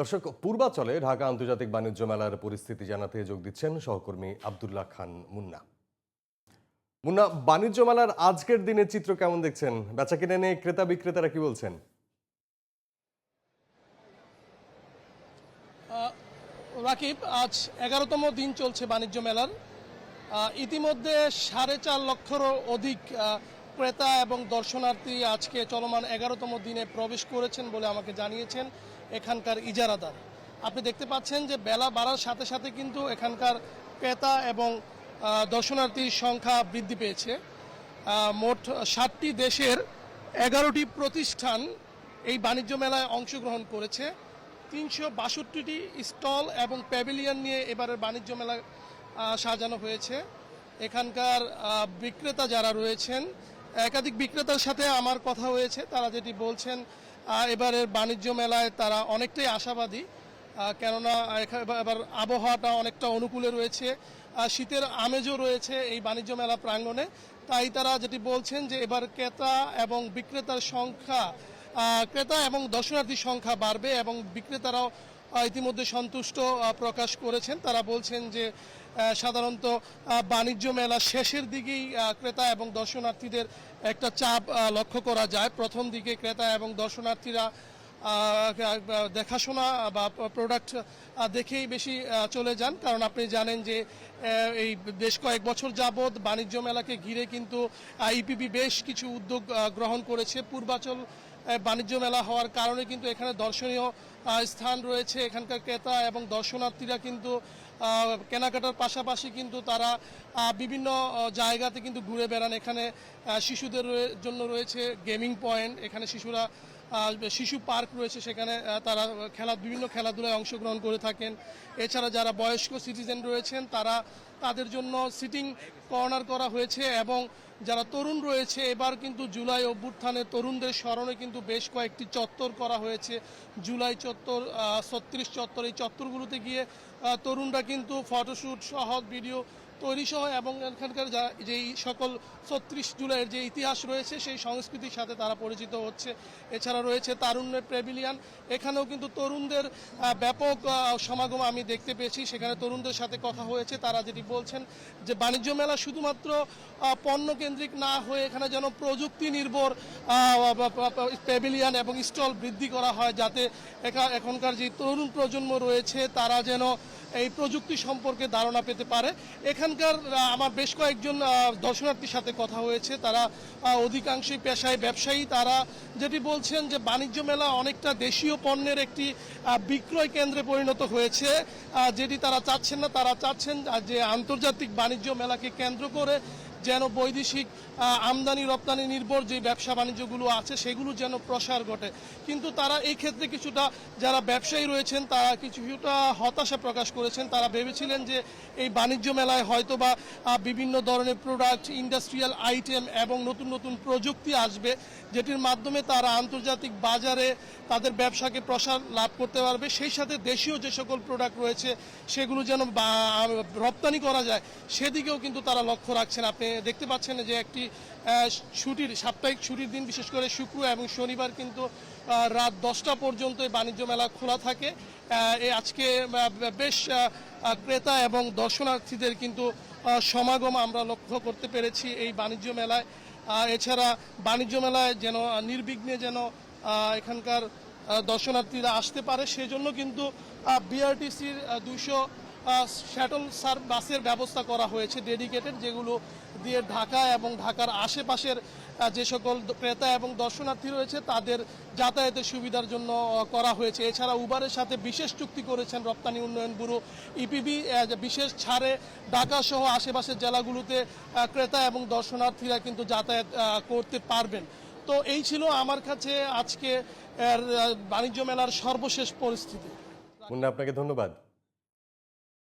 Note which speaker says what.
Speaker 1: দর্শক, পূর্বাচলে ঢাকা আন্তর্জাতিক বাণিজ্য মেলার পরিস্থিতি জানাতে যোগ দিচ্ছেন সহকর্মী আবদুল্লাহ খান মুন্না। মুন্না, বাণিজ্য মেলার আজকের দিনের চিত্র কেমন দেখছেন? বেচা কিনে নিয়ে ক্রেতা বিক্রেতারা কি বলছেন?
Speaker 2: রাকিব, আজ এগারোতম দিন চলছে বাণিজ্য মেলার। ইতিমধ্যে সাড়ে চার লক্ষেরও অধিক ক্রেতা এবং দর্শনার্থী আজকে চলমান এগারোতম দিনে প্রবেশ করেছেন বলে আমাকে জানিয়েছেন এখানকার ইজারাদার। আপনি দেখতে পাচ্ছেন যে বেলা বাড়ার সাথে সাথে কিন্তু এখানকার ক্রেতা এবং দর্শনার্থীর সংখ্যা বৃদ্ধি পেয়েছে। মোট ষাটটি দেশের এগারোটি প্রতিষ্ঠান এই বাণিজ্য মেলায় অংশগ্রহণ করেছে। তিনশো বাষট্টিটি স্টল এবং প্যাভিলিয়ন নিয়ে এবারের বাণিজ্য মেলা সাজানো হয়েছে। এখানকার বিক্রেতা যারা রয়েছেন একাধিক বিক্রেতার সাথে আমার কথা হয়েছে। তারা যেটি বলছেন এবারের বাণিজ্য মেলায় তারা অনেকটাই আশাবাদী কেননা এবার আবহাওয়াটা অনেকটা অনুকূলে রয়েছে শীতের আমেজও রয়েছে এই বাণিজ্য মেলা প্রাঙ্গণে। তাই তারা যেটি বলছেন যে এবার ক্রেতা এবং বিক্রেতার সংখ্যা ক্রেতা এবং দর্শনার্থীর সংখ্যা বাড়বে এবং বিক্রেতারাও ইতিমধ্যে সন্তুষ্ট প্রকাশ করেছেন। তারা বলছেন যে সাধারণত বাণিজ্য মেলা শেষের দিকেই ক্রেতা এবং দর্শনার্থীদের একটা চাপ লক্ষ্য করা যায়। প্রথম দিকে ক্রেতা এবং দর্শনার্থীরা দেখাশোনা বা প্রোডাক্ট দেখেই বেশি চলে যান। কারণ আপনি জানেন যে এই বেশ কয়েক বছর যাবৎ বাণিজ্য মেলাকে ঘিরে কিন্তু ইপিবি বেশ কিছু উদ্যোগ গ্রহণ করেছে। পূর্বাচল বাণিজ্য মেলা হওয়ার কারণে কিন্তু এখানে দর্শনীয় স্থান রয়েছে এখানকার ক্রেতা এবং দর্শনার্থীরা কিন্তু কেনাকাটার পাশাপাশি কিন্তু তারা বিভিন্ন জায়গাতে কিন্তু ঘুরে বেড়ান। এখানে শিশুদের জন্য রয়েছে গেমিং পয়েন্ট এখানে শিশুরা শিশু পার্ক রয়েছে সেখানে তারা খেলা, বিভিন্ন খেলাধুলায় অংশগ্রহণ করে থাকেন। এছাড়া যারা বয়স্ক সিটিজেন রয়েছেন, তারা তাদের জন্য সিটিং কর্নার করা হয়েছে এবং যারা তরুণ রয়েছে, এবার কিন্তু জুলাই অভ্যুত্থানে তরুণদের স্মরণে কিন্তু বেশ কয়েকটি চত্বর করা হয়েছে। জুলাই চত্বর ছত্রিশ চত্বর, এই চত্বরগুলোতে গিয়ে তরুণরা কিন্তু ফটোশ্যুট সহ ভিডিও তৈরি সহ এবং এখানকার যা যেই সকল ছত্রিশ জুলাইয়ের যে ইতিহাস রয়েছে সেই সংস্কৃতির সাথে তারা পরিচিত হচ্ছে। এছাড়া রয়েছে তারুণ্যের প্রেভিলিয়ান এখানেও কিন্তু তরুণদের ব্যাপক সমাগম আমি দেখতে পেয়েছি। সেখানে তরুণদের সাথে কথা হয়েছে। তারা যেটি বলছেন যে বাণিজ্য মেলা শুধুমাত্র আহ, পণ্য কেন্দ্রিক না হয়ে এখানে যেন প্রযুক্তি নির্ভর প্যাভিলিয়ান এবং স্টল বৃদ্ধি করা হয় যাতে এখা- এখনকার যে তরুণ প্রজন্ম রয়েছে তারা যেন এই প্রযুক্তি সম্পর্কে ধারণা পেতে পারে। এখানকার আমার বেশ কয়েকজন দর্শনার্থীর সাথে কথা হয়েছে। তারা অধিকাংশই পেশায় ব্যবসায়ী। তারা যেটি বলছেন যে, বাণিজ্য মেলা অনেকটা দেশীয় পণ্যের একটি বিক্রয় কেন্দ্রে পরিণত হয়েছে। যেটি তারা চাচ্ছেন না, তারা চাচ্ছেন যে আন্তর্জাতিক বাণিজ্য মেলাকে কেন্দ্র করে যেন বৈদেশিক আমদানি, রপ্তানি নির্ভর যে ব্যবসা বাণিজ্যগুলো আছে সেগুলো যেন প্রসার ঘটে। কিন্তু তারা এই ক্ষেত্রে কিছুটা যারা ব্যবসায়ী রয়েছেন, তারা কিছুটা হতাশা প্রকাশ করেছেন। তারা ভেবেছিলেন যে এই বাণিজ্য মেলায় হয়তো বা বিভিন্ন ধরনের প্রোডাক্ট ইন্ডাস্ট্রিয়াল আইটেম এবং নতুন নতুন প্রযুক্তি আসবে, যেটির মাধ্যমে তারা আন্তর্জাতিক বাজারে তাদের ব্যবসাকে প্রসার লাভ করতে পারবে। সেই সাথে দেশীয় যে সকল প্রোডাক্ট রয়েছে, সেগুলো যেন রপ্তানি করা যায়, সেদিকেও কিন্তু তারা লক্ষ্য রাখছেন। আপনি দেখতে পাচ্ছেন যে একটি ছুটির, সাপ্তাহিক ছুটির দিন, বিশেষ করে শুক্র এবং শনিবার কিন্তু রাত দশটা পর্যন্ত বাণিজ্য মেলা খোলা থাকে। আজকে বেশ ক্রেতা এবং দর্শনার্থীদের কিন্তু সমাগম আমরা লক্ষ্য করতে পেরেছি এই বাণিজ্য মেলায়। এছাড়া বাণিজ্য মেলায় যেন নির্বিঘ্নে যেন এখানকার দর্শনার্থীরা আসতে পারে, সেজন্য কিন্তু বিআরটিসির দুইশো শ্যাটল সার বাসের ব্যবস্থা করা হয়েছে ডেডিকেটেড যেগুলো দিয়ে ঢাকা এবং ঢাকার আশেপাশের যে সকল ক্রেতা এবং দর্শনার্থী রয়েছে, তাদের যাতায়াতের সুবিধার জন্য করা হয়েছে। এছাড়া উবারের সাথে বিশেষ চুক্তি করেছেন রপ্তানি উন্নয়ন ব্যুরো ইপিবি বিশেষ ছাড়ে ঢাকা সহ আশেপাশের জেলাগুলোতে ক্রেতা এবং দর্শনার্থীরা কিন্তু যাতায়াত করতে পারবেন। তো এই ছিল আমার কাছে আজকে বাণিজ্য মেলার সর্বশেষ পরিস্থিতি।
Speaker 1: আপনাকে ধন্যবাদ।